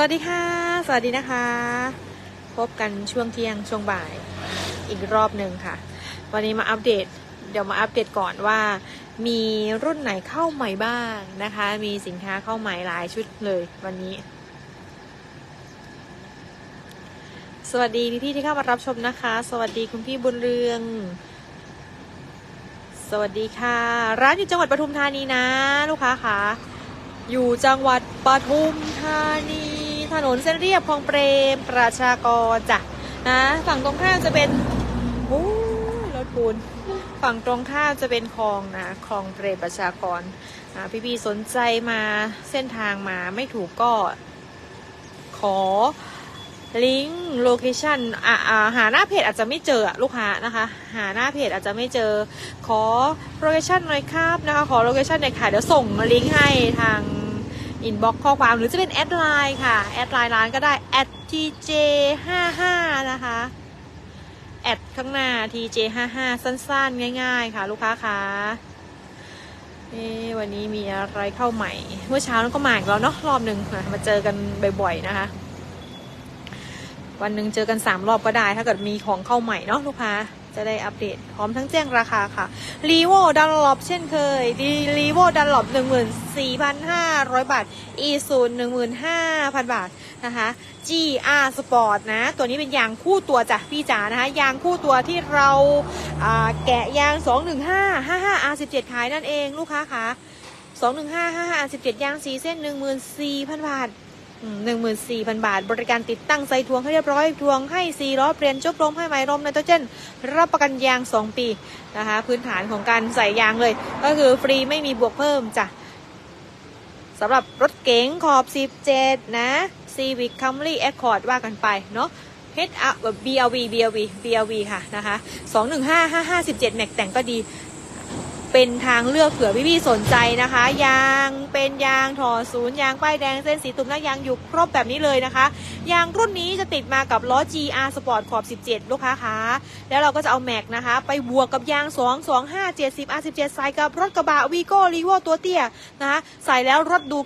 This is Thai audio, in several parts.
วัสดีค่ะ สวัสดีนะคะ พบกันช่วงเที่ยงช่วงบ่ายอีกรอบหนึ่งค่ะ วันนี้มาอัปเดต เดี๋ยวมาอัปเดตก่อนว่า มีรุ่นไหนเข้าใหม่บ้างนะคะ มีสินค้าเข้าใหม่หลายชุดเลยวันนี้ สวัสดีพี่ๆที่เข้ามารับชมนะคะ สวัสดีคุณพี่บุญเรือง สวัสดีค่ะ ร้านอยู่จังหวัดปทุมธานีนะ ลูกค้าค่ะอยู่จังหวัดปทุมธานี ถนนเส้นเรียบคลองเปรมประชากรจ้ะนะฝั่งตรงข้ามจะเป็นโอ้รถปูนฝั่งตรงข้ามจะเป็นคลองนะคลองเปรมประชากรอ่พี่ๆสนใจมาเส้นทางมาไม่ถูกก็ขอลิงก์โลเคชันอ่าอ่าหาหน้าเพจอาจจะไม่เจอลูกค้านะคะ หาหน้าเพจอาจจะไม่เจอ ขอโลเคชันหน่อยครับนะคะ ขอโลเคชันหน่อยค่ะ เดี๋ยวส่งลิงก์ให้ทาง อินบ็อกข้อความหรือจะเป็นแอดไลน์ค่ะ แอดไลน์ร้านก็ได้ @tj55 นะคะแอดข้างหน้า tj55 สั้นๆ ง่าย ๆ ค่ะ ลูกค้าคะเอ๊วันนี้มีอะไรเข้าใหม่ เมื่อเช้านั้นก็มาอีกแล้วเนาะรอบหนึ่งอะมาเจอกันบ่อยๆนะคะ วันหนึ่งเจอกันสามรอบก็ได้ ถ้าเกิดมีของเข้าใหม่เนาะลูกค้า จะได้อัปเดตพร้อมทั้งแจ้งราคาค่ะรีโวดันลอปเช่นเคยดีรีโวดันลอปหนึ่งหมื่นสี่พันห้าร้อยบาทอีศูนย์หนึ่งหมื่นห้าพันบาทนะคะ GR Sport นะ ตัวนี้เป็นยางคู่ตัวจ้ะพี่จ๋านะคะ ยางคู่ตัวที่เราอ่าแกะยาง 215 55 R17 ขายนั่นเองลูกค้าค่ะ215 55 R17 ยางสีเส้น 14,000 บาท หนึ่งหมื่นสี่พันบาท บริการติดตั้งใส่ทวงให้เรียบร้อยทวงให้ซีล้อเปลี่ยนจบลมให้ไหมลมไนโตรเจนรับประกันยาง 2 ปีนะคะพื้นฐานของการใส่ยางเลย ก็คือฟรีไม่มีบวกเพิ่มจ้ะสำหรับรถเก๋งขอบ 17 นะ Civic Camry Accord ว่ากันไปเนาะ H R BLV BLV BLV ค่ะนะคะ 215 557 แม็กแต่งก็ดี เป็นทางเลือกเผื่อพี่ๆสนใจนะคะ ยางเป็นยางถอดศูนย์ยางป้ายแดงเส้นสีตุ่มหน้ายางอยู่ครบแบบนี้เลยนะคะ ยางรุ่นนี้จะติดมากับล้อ GR Sport ขอบ 17 ลูกค้าคะแล้วเราก็จะเอาแม็กนะคะ ไปบวกกับยาง 2 2 5 70 R17 ใส่กับรถกระบะวีโก้รีโวตัวเตี้ยนะคะใส่แล้วรถดู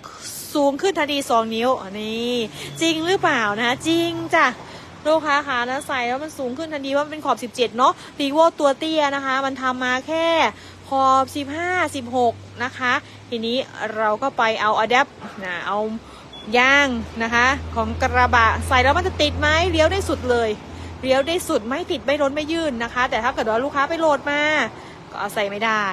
สูงขึ้นทันที 2 นิ้วนี่จริงหรือเปล่านะจริงจ้ะลูกค้าคะนะใส่แล้วมันสูงขึ้นทันทีว่ามันเป็นขอบ 17 เนาะรีโวตัวเตี้ยนะคะ มันทำมาแค่ ขอบ 15 16 นะคะ ทีนี้เราก็ไปเอาอะแดปนะเอายางนะคะ ของกระบะใส่แล้วมันจะติดไหมเลี้ยวได้สุดเลยเลี้ยวได้สุดไม่ติดไม่ล้นไม่ยื่นนะคะ แต่ถ้าเกิดว่าลูกค้าไปโหลดมาก็เอาใส่ไม่ได้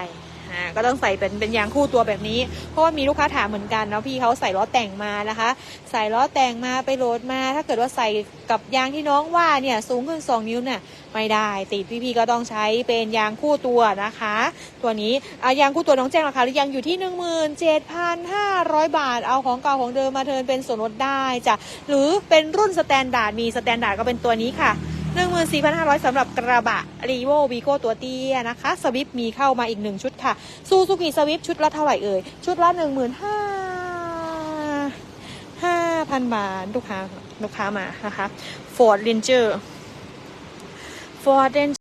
อ่าก็ต้องใส่เป็นเป็นยางคู่ตัวแบบนี้ เพราะว่ามีลูกค้าถามเหมือนกันเนาะพี่เขาใส่ล้อแต่งมานะคะ ใส่ล้อแต่งมาไปโหลดมา ถ้าเกิดว่าใส่กับยางที่น้องว่าเนี่ยสูงขึ้น 2 นิ้วเนี่ยไม่ได้ติดพี่ๆก็ต้องใช้เป็นยางคู่ตัวนะคะ ตัวนี้อะยางคู่ตัวน้องแจ้งราคาหรือยังอยู่ที่ 17,500 บาท เอาของเก่าของเดิมมาเทินเป็นส่วนลดได้จ้ะหรือเป็นรุ่นสแตนดาร์ดมีสแตนดาร์ดก็เป็นตัวนี้ค่ะ 14,500สำหรับกระบะรีโววีโก้ตัวเตี้ยนะคะ สวิปมีเข้ามาอีกหนึ่งชุดค่ะ ซูซูกิสวิปชุดละเท่าไหร่เอ่ย ชุดละ15,000 5,000 บาท ลูกค้า ลูกค้ามานะคะ Ford Ranger Ford Ranger